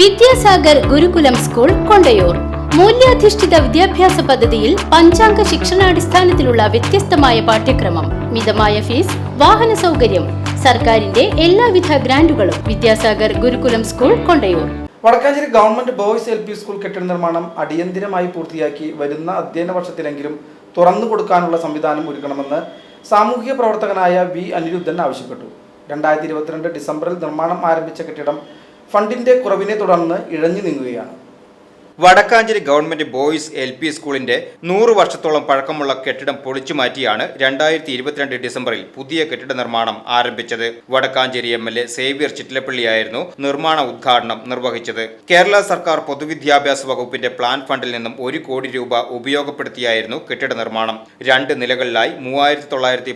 Vidyasagar Gurukulam school Kondayur. മൂല്യാധിഷ്ഠിത വിദ്യാഭ്യാസ പദ്ധതിയിൽ പഞ്ചാംഗ ശിക്ഷണാടിസ്ഥാനത്തിലുള്ള വ്യത്യസ്തമായ പാഠ്യക്രമം. മിതമായ ഫീസ് വാഹന സൗകര്യം സർക്കാരിന്റെ എല്ലാവിധ ഗ്രാന്റുകളും Vidyasagar Gurukulam school Kondayur. Vadakkanchery government boys L P school കെട്ടിട നിർമ്മാണം അടിയന്തിരമായി പൂർത്തിയാക്കി വരുന്ന അധ്യയന വർഷത്തിലെങ്കിലും തുറന്നു കൊടുക്കാനുള്ള സംവിധാനം ഒരുക്കണമെന്ന് സാമൂഹിക പ്രവർത്തകനായ വി അനിരുദ്ധൻ ആവശ്യപ്പെട്ടു. രണ്ടായിരത്തി ഇരുപത്തിരണ്ട് ഡിസംബറിൽ നിർമ്മാണം ആരംഭിച്ച കെട്ടിടം ഫണ്ടിന്റെ കുറവിനെ തുടർന്ന് ഇഴഞ്ഞു നീങ്ങുകയാണ്. Vadakkanchery government boys L P സ്കൂളിന്റെ നൂറ് വർഷത്തോളം പഴക്കമുള്ള കെട്ടിടം പൊളിച്ചു മാറ്റിയാണ് രണ്ടായിരത്തി ഇരുപത്തിരണ്ട് ഡിസംബറിൽ പുതിയ കെട്ടിട നിർമ്മാണം ആരംഭിച്ചത്. Vadakkanchery M L A Xavier ചിറ്റിലപ്പള്ളിയായിരുന്നു നിർമ്മാണ ഉദ്ഘാടനം നിർവഹിച്ചത്. കേരള സർക്കാർ പൊതുവിദ്യാഭ്യാസ വകുപ്പിന്റെ പ്ലാൻ ഫണ്ടിൽ നിന്നും ഒരു കോടി രൂപ ഉപയോഗപ്പെടുത്തിയായിരുന്നു കെട്ടിട നിർമ്മാണം. രണ്ട് നിലകളിലായി മൂവായിരത്തി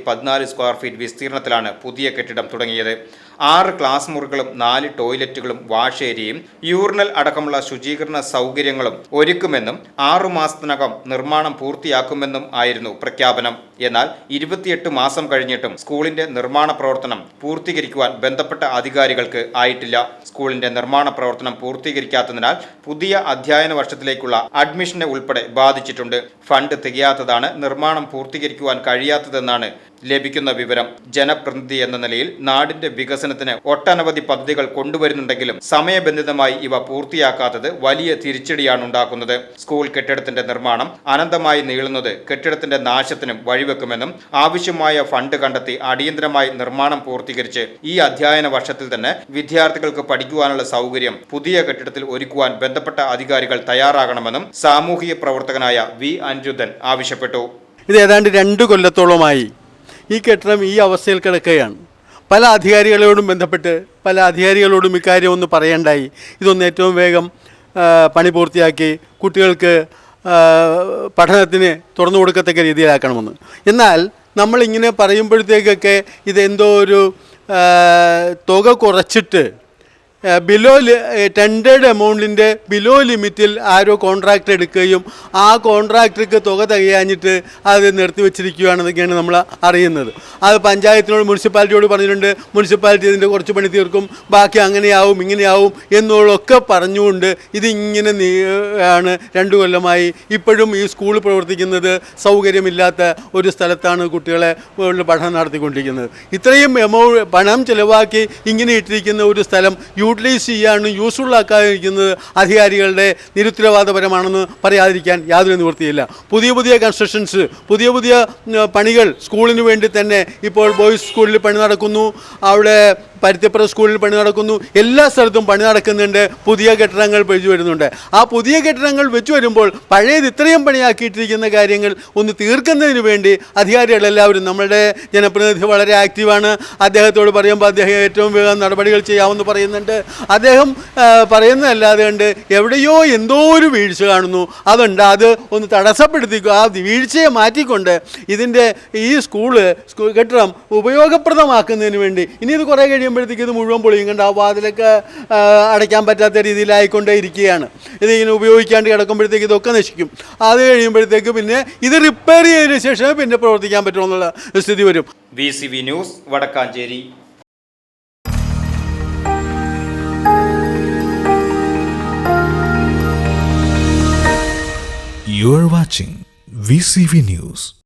സ്ക്വയർ ഫീറ്റ് വിസ്തീർണത്തിലാണ് പുതിയ കെട്ടിടം തുടങ്ങിയത്. ആറ് ക്ലാസ് മുറികളും നാല് ടോയ്ലറ്റുകളും വാഷ് ഏരിയയും യൂറിനൽ അടക്കമുള്ള ശുചീകരണ സൗകര്യങ്ങളും ഒരുക്കുമെന്നും ആറു മാസത്തിനകം നിർമ്മാണം പൂർത്തിയാക്കുമെന്നും ആയിരുന്നു പ്രഖ്യാപനം. എന്നാൽ ഇരുപത്തിയെട്ട് മാസം കഴിഞ്ഞിട്ടും സ്കൂളിന്റെ നിർമ്മാണ പ്രവർത്തനം പൂർത്തീകരിക്കുവാൻ ബന്ധപ്പെട്ട അധികാരികൾക്ക് ആയിട്ടില്ല. സ്കൂളിന്റെ നിർമ്മാണ പ്രവർത്തനം പൂർത്തീകരിക്കാത്തതിനാൽ പുതിയ അധ്യയന വർഷത്തിലേക്കുള്ള അഡ്മിഷനെ ഉൾപ്പെടെ ബാധിച്ചിട്ടുണ്ട്. ഫണ്ട് തികയാത്തതാണ് നിർമ്മാണം പൂർത്തീകരിക്കുവാൻ കഴിയാത്തതെന്നാണ് ലഭിക്കുന്ന വിവരം. ജനപ്രതിനിധി എന്ന നിലയിൽ നാടിന്റെ വികസനത്തിന് ഒട്ടനവധി പദ്ധതികൾ കൊണ്ടുവരുന്നുണ്ടെങ്കിലും സമയബന്ധിതമായി ഇവ പൂർത്തിയാക്കാത്തത് വലിയ തിരിച്ചടിയാണ് ഉണ്ടാക്കുന്നത്. സ്കൂൾ കെട്ടിടത്തിന്റെ നിർമ്മാണം അനന്തമായി നീളുന്നത് കെട്ടിടത്തിന്റെ നാശത്തിനും വഴിവെക്കുമെന്നും ആവശ്യമായ ഫണ്ട് കണ്ടെത്തി അടിയന്തരമായി നിർമ്മാണം പൂർത്തീകരിച്ച് ഈ അധ്യയന വർഷത്തിൽ തന്നെ വിദ്യാർത്ഥികൾക്ക് പഠിക്കുവാനുള്ള സൗകര്യം പുതിയ കെട്ടിടത്തിൽ ഒരുക്കുവാൻ ബന്ധപ്പെട്ട അധികാരികൾ തയ്യാറാകണമെന്നും സാമൂഹിക പ്രവർത്തകനായ വി അനിരുദ്ധൻ ആവശ്യപ്പെട്ടു. ഇത് ഏതാണ്ട് രണ്ട് കൊല്ലത്തോളമായി ഈ കെട്ടിടം ഈ അവസ്ഥയിൽ കിടക്കുകയാണ്. പല അധികാരികളോടും ബന്ധപ്പെട്ട് പല അധികാരികളോടും ഇക്കാര്യം ഒന്ന് പറയേണ്ടായി. ഇതൊന്ന് ഏറ്റവും വേഗം പണി പൂർത്തിയാക്കി കുട്ടികൾക്ക് പഠനത്തിന് തുറന്നു കൊടുക്കത്തക്ക രീതിയിലാക്കണമെന്ന്. എന്നാൽ നമ്മളിങ്ങനെ പറയുമ്പോഴത്തേക്കൊക്കെ ഇതെന്തോ ഒരു തുക കുറച്ചിട്ട് ബിലോ ടെൻഡേഡ് എമൗണ്ടിന്റെ ബിലോ ലിമിറ്റിൽ ആരോ കോൺട്രാക്റ്റ് എടുക്കുകയും ആ കോൺട്രാക്ടർക്ക് തുക തികയാഞ്ഞിട്ട് അത് നിർത്തിവെച്ചിരിക്കുകയാണെന്നൊക്കെയാണ് നമ്മൾ അറിയുന്നത്. അത് പഞ്ചായത്തിനോട് മുനിസിപ്പാലിറ്റിയോട് പറഞ്ഞിട്ടുണ്ട്. മുനിസിപ്പാലിറ്റി ഇതിന്റെ കുറച്ച് പണി തീർക്കും. ബാക്കി അങ്ങനെയാവും ഇങ്ങനെയാവും എന്നുള്ളതൊക്കെ പറഞ്ഞുകൊണ്ട് ഇതിങ്ങനെ ആണ് രണ്ടു കൊല്ലമായി. ഇപ്പോഴും ഈ സ്കൂൾ പ്രവർത്തിക്കുന്നത് സൗകര്യമില്ലാത്ത ഒരു സ്ഥലത്താണ് കുട്ടികളെ പഠനം നടത്തിക്കൊണ്ടിരിക്കുന്നത്. ഇത്രയും എമൗ പണം ചിലവാക്കി ഇങ്ങനെ ഇട്ടിരിക്കുന്ന ഒരു സ്ഥലം യൂട്ടിലൈസ് ചെയ്യാനും യൂസ്ഫുള്ളാക്കാതിരിക്കുന്നത് അധികാരികളുടെ നിരുത്തരവാദപരമാണെന്ന് പറയാതിരിക്കാൻ യാതൊരു നിവൃത്തിയില്ല. പുതിയ പുതിയ കൺസ്ട്രക്ഷൻസ് പുതിയ പുതിയ പണികൾ സ്കൂളിന് വേണ്ടി തന്നെ ഇപ്പോൾ ബോയ്സ് സ്കൂളിൽ പണി നടക്കുന്നു. അവിടെ പരുത്തിപ്പുറ സ്കൂളിൽ പണി നടക്കുന്നു. എല്ലാ സ്ഥലത്തും പണി നടക്കുന്നുണ്ട്. പുതിയ കെട്ടിടങ്ങൾ വെച്ചു വരുന്നുണ്ട്. ആ പുതിയ കെട്ടിടങ്ങൾ വെച്ചു വരുമ്പോൾ പഴയത് ഇത്രയും പണിയാക്കിയിട്ടിരിക്കുന്ന കാര്യങ്ങൾ ഒന്ന് തീർക്കുന്നതിന് വേണ്ടി അധികാരികളെല്ലാവരും നമ്മളുടെ ജനപ്രതിനിധി വളരെ ആക്റ്റീവാണ്. അദ്ദേഹത്തോട് പറയുമ്പോൾ അദ്ദേഹം ഏറ്റവും വേഗം നടപടികൾ ചെയ്യാമെന്ന് പറയുന്നുണ്ട്. അദ്ദേഹം പറയുന്നതല്ലാതെ കണ്ട് എവിടെയോ എന്തോ ഒരു വീഴ്ച കാണുന്നു. അതുണ്ട്. അത് ഒന്ന് തടസ്സപ്പെടുത്തിക്കുക ആ വീഴ്ചയെ മാറ്റിക്കൊണ്ട് ഇതിന്റെ ഈ സ്കൂൾ സ്കൂൾ കെട്ടിടം ഉപയോഗപ്രദമാക്കുന്നതിന് വേണ്ടി. ഇനി ഇത് കുറേ കഴിയുമ്പോഴത്തേക്ക് ഇത് മുഴുവൻ പൊളിയും. കണ്ട്? ആ വാതിലൊക്കെ അടയ്ക്കാൻ പറ്റാത്ത രീതിയിലായിക്കൊണ്ടേ ഇരിക്കുകയാണ്. ഇതിങ്ങനെ ഉപയോഗിക്കാണ്ട് കിടക്കുമ്പോഴത്തേക്ക് ഇതൊക്കെ നശിക്കും. അത് കഴിയുമ്പോഴത്തേക്ക് പിന്നെ ഇത് റിപ്പയർ ചെയ്തതിന് ശേഷം പിന്നെ പ്രവർത്തിക്കാൻ പറ്റുമെന്നുള്ള സ്ഥിതി വരും. V C V news Vadakkanchery. You are watching VCV News.